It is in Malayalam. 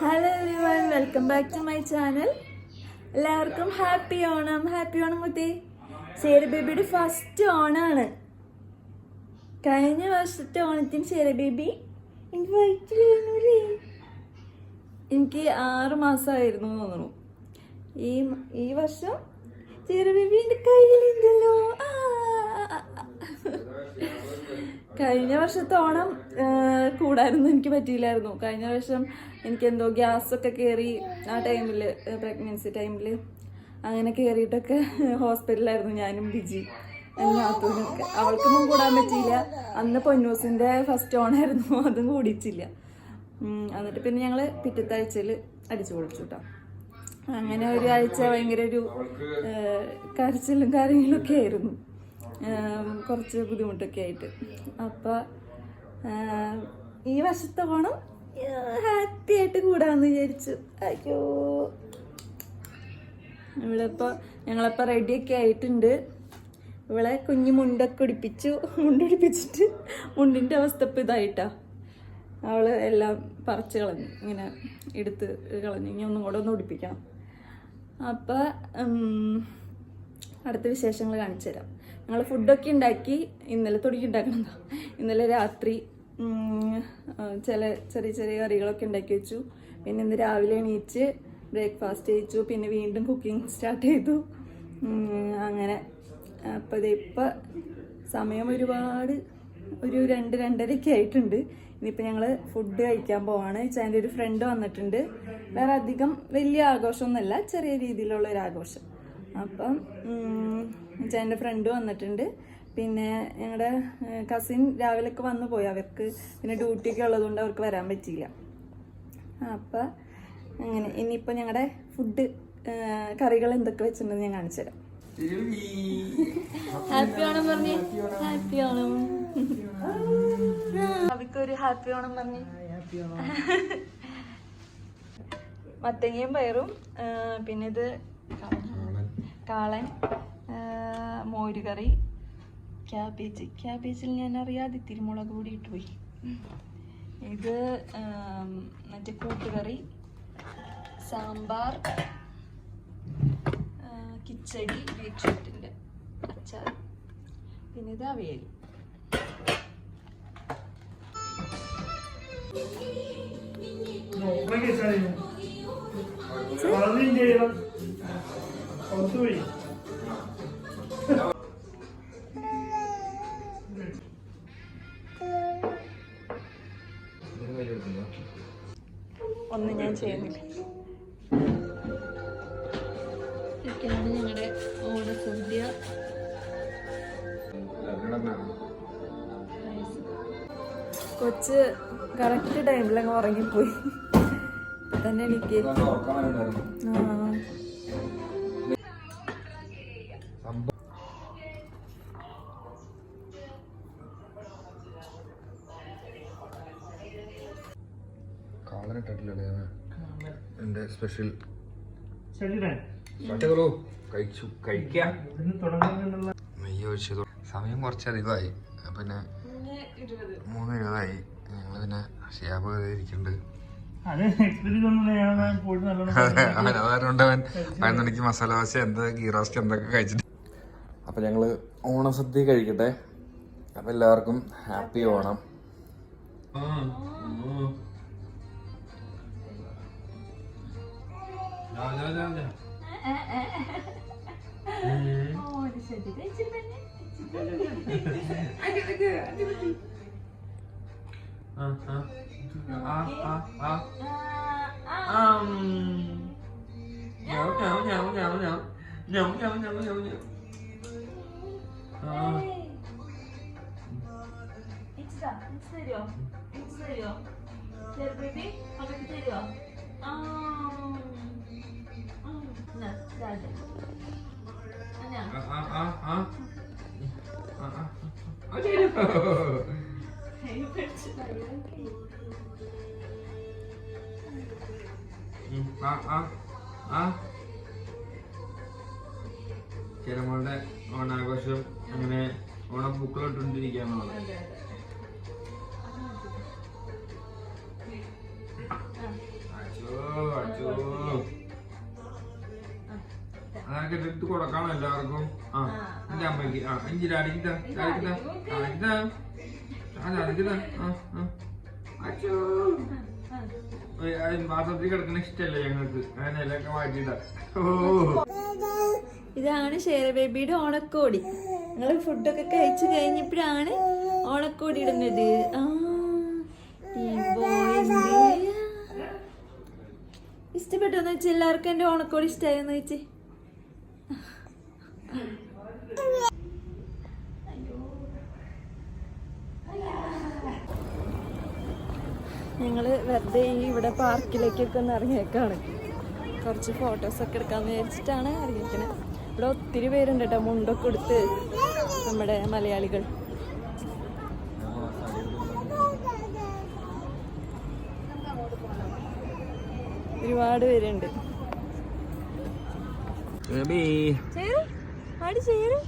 Hello everyone welcome back to my channel എല്ലാവർക്കും ഹാപ്പി ഓണം ഹാപ്പി ഓണം കുത്തി ശേര ബേബിയുടെ ഫസ്റ്റ് ഓണാണ്. കഴിഞ്ഞ വർഷത്തെ ഓണത്തിന് ശേര ബേബി എനിക്ക് വയറ്റിലിരുന്നൂലേ എനിക്ക് ആറ് മാസമായിരുന്നു തോന്നുന്നു. ഈ ഈ വർഷം ശേര ബേബി എന്റെ കയ്യിലുണ്ടല്ലോ ആ. കഴിഞ്ഞ വർഷത്തെ ഓണം ആ, കൂടായിരുന്നു എനിക്ക് പറ്റിയില്ലായിരുന്നു. കഴിഞ്ഞ വർഷം എനിക്ക് എന്തോ ഗ്യാസ് ഒക്കെ കയറി ആ ടൈമിൽ പ്രഗ്നൻസി ടൈമിൽ അങ്ങനെ കയറിയിട്ടൊക്കെ ഹോസ്പിറ്റലിലായിരുന്നു ഞാനും ബിജി നാത്തൂനൊക്കെ. അവൾക്കൊന്നും കൂടാൻ പറ്റിയില്ല. അന്ന് പൊന്നൂസിന്റെ ഫസ്റ്റ് ഓണായിരുന്നു അതും കൂടിച്ചില്ല എന്നിട്ട് പിന്നെ ഞങ്ങൾ പിറ്റത്താഴ്ചയിൽ അടിച്ചു പൊളിച്ചു കേട്ടോ അങ്ങനെ ഒരു ആഴ്ച ഭയങ്കര ഒരു കരച്ചിലും കാര്യങ്ങളൊക്കെ ആയിരുന്നു. കുറച്ച് ബുദ്ധിമുട്ടൊക്കെ ആയിട്ട്. അപ്പോൾ ഈ വർഷത്തെ പോണം. ഹാപ്പി ആയിട്ട് കൂടാന്ന് വിചാരിച്ചു. അയ്യോ. ഇവളിപ്പോൾ ഞങ്ങളിപ്പോൾ റെഡിയൊക്കെ ആയിട്ടുണ്ട്. ഇവളെ കുഞ്ഞു മുണ്ടൊക്കെ ഉടിപ്പിച്ചു മുണ്ടുടിപ്പിച്ചിട്ട് മുണ്ടിന്റെ അവസ്ഥ ഇപ്പം ഇതായിട്ടാ. അവൾ എല്ലാം പറിച്ച് കളഞ്ഞു. ഇങ്ങനെ എടുത്ത് കളഞ്ഞു. ഇനി ഒന്നും കൂടെ ഒന്ന് ഒടിപ്പിക്കണം അപ്പം അടുത്ത വിശേഷങ്ങൾ കാണിച്ചു തരാം ഞങ്ങൾ ഫുഡൊക്കെ ഉണ്ടാക്കി. ഇന്നലെ തുടങ്ങി ഉണ്ടാക്കണതാ ഇന്നലെ രാത്രി ചില ചെറിയ ചെറിയ കറികളൊക്കെ ഉണ്ടാക്കി വെച്ചു. പിന്നെ ഇന്ന് രാവിലെ എണീച്ച് ബ്രേക്ക്ഫാസ്റ്റ് കഴിച്ചു. പിന്നെ വീണ്ടും കുക്കിംഗ് സ്റ്റാർട്ട് ചെയ്തു. അങ്ങനെ. അപ്പോൾ ഇതിപ്പോൾ സമയം ഒരുപാട് ഒരു രണ്ട് രണ്ടരയൊക്കെ ആയിട്ടുണ്ട്. ഇനിയിപ്പോൾ ഞങ്ങൾ ഫുഡ് കഴിക്കാൻ പോവാണ്. എന്റെ ഒരു ഫ്രണ്ട് വന്നിട്ടുണ്ട്. വേറെ അധികം വലിയ ആഘോഷമൊന്നുമല്ല ചെറിയ രീതിയിലുള്ള ഒരു ആഘോഷം. അപ്പം എന്റെ ഫ്രണ്ട് വന്നിട്ടുണ്ട്. പിന്നെ ഞങ്ങളുടെ കസിൻ രാവിലെയൊക്കെ വന്നു പോയി. അവർക്ക് പിന്നെ ഡ്യൂട്ടിയൊക്കെ ഉള്ളതുകൊണ്ട് അവർക്ക് വരാൻ പറ്റിയില്ല. അപ്പോൾ അങ്ങനെ ഇനിയിപ്പോൾ ഞങ്ങളുടെ ഫുഡ് കറികൾ എന്തൊക്കെ വെച്ചിട്ടുണ്ടെന്ന് ഞാൻ കാണിച്ചു തരാം. ഹാപ്പി ഓണം പറഞ്ഞു. ഹാപ്പി ഓണം. അവർക്കൊരു ഹാപ്പി ഓണം പറഞ്ഞു. മത്തങ്ങയും പയറും പിന്നെ ഇത് കാളൻ. ആ, മോരുകറി ക്യാബേജ്. ക്യാബേജിൽ ഞാൻ അറിയാതെ ഇത്തിരി മുളക് പൊടി ഇട്ടുപോയി ഇത് മറ്റേ കൂട്ടുകറി സാമ്പാർ കിച്ചടി ബീറ്റ്റൂട്ടിന്റെ അച്ചാർ പിന്നെ ഇത് അവിയൽ. ഒന്നും ഞാൻ ചെയ്യുന്നില്ല. ഇതൊക്കെയാണ് ഞങ്ങളുടെ ഓണസദ്യ കൊച്ച് കറക്റ്റ് ടൈമിലൊക്കെ അങ്ങ് ഉറങ്ങിപ്പോയി. തന്നെ എനിക്ക് സ്പെഷ്യൽ കഴിച്ചു കഴിക്കാം. ഇന്ന് തുടങ്ങുന്നുള്ള നെയ്യ് ഒഴിച്ചത് സമയം കുറച്ചധികമായി പിന്നെ മൂന്ന് ഇരുപതായി. ഞങ്ങൾ പിന്നെ ഷിയാബ് ഇരിക്കുന്നുണ്ട് അത് എക്സ്പീരിയൻസ് ഒന്നും ഞാൻ പോയിട്ട് നല്ലോണം അവൻ അതുകൊണ്ട് അവൻ പതിനൊന്ന് മസാല ദോശ എന്താ ഗീ റോസ്റ്റ് എന്തൊക്കെ കഴിച്ചിട്ട്. അപ്പൊ ഞങ്ങൾ ഓണസദ്യ കഴിക്കട്ടെ. അപ്പൊ എല്ലാവർക്കും happy Onam. 야야야야. 어, dışarıda da içirmeni. Hadi hadi hadi bakayım. 아아아아 음. 냠냠냠냠냠. 냠냠냠냠냠. 아. İçten, iç seriyor. İç seriyor. Gel bebeğim, hadi gidelim. Aa. ചിലമളുടെ ഓണാഘോഷം അങ്ങനെ ഓണം പൂക്കളിട്ടുകൊണ്ടിരിക്കാന്നുള്ളത് അച്ഛോ അച്ചോ. അതൊക്കെ എടുത്ത് കൊടുക്കണം എല്ലാവർക്കും? ആ എന്റെ അമ്മയ്ക്ക്. ആ ഇഞ്ചി ഡാഡിക്ക് ഡാഡിക്ക് ആ കിടക്കണ ഇഷ്ടല്ലേ ഞങ്ങൾക്ക്? അങ്ങനെ മാറ്റിട്ട മാറ്റിയിട്ട ഓ. ഇതാണ് ഷേര ബേബിയുടെ ഓണക്കോടി. ഞങ്ങൾ ഫുഡൊക്കെ കഴിച്ചു കഴിഞ്ഞപ്പോഴാണ് ഓണക്കോടി ഇടുന്നത്. ആ ഈ ഇഷ്ടപ്പെട്ടോന്ന് വെച്ചാൽ എല്ലാവർക്കും എന്റെ ഓണക്കോടി ഇഷ്ടമായെന്ന് വെച്ച്. ഞങ്ങൾ വെറുതെ ഇവിടെ പാർക്കിലേക്കൊക്കെ ഒന്ന് ഇറങ്ങിയേക്കാണ്. കുറച്ച് ഫോട്ടോസൊക്കെ എടുക്കാമെന്ന് വിചാരിച്ചിട്ടാണ് ഇറങ്ങിയിരിക്കണത് ഇവിടെ ഒത്തിരി പേരുണ്ട് കേട്ടോ മുണ്ടൊക്കെ എടുത്ത് നമ്മുടെ മലയാളികൾ. ഒരുപാട് പേരുണ്ട്. ബേബി ചേരു. ആടി ചേരു.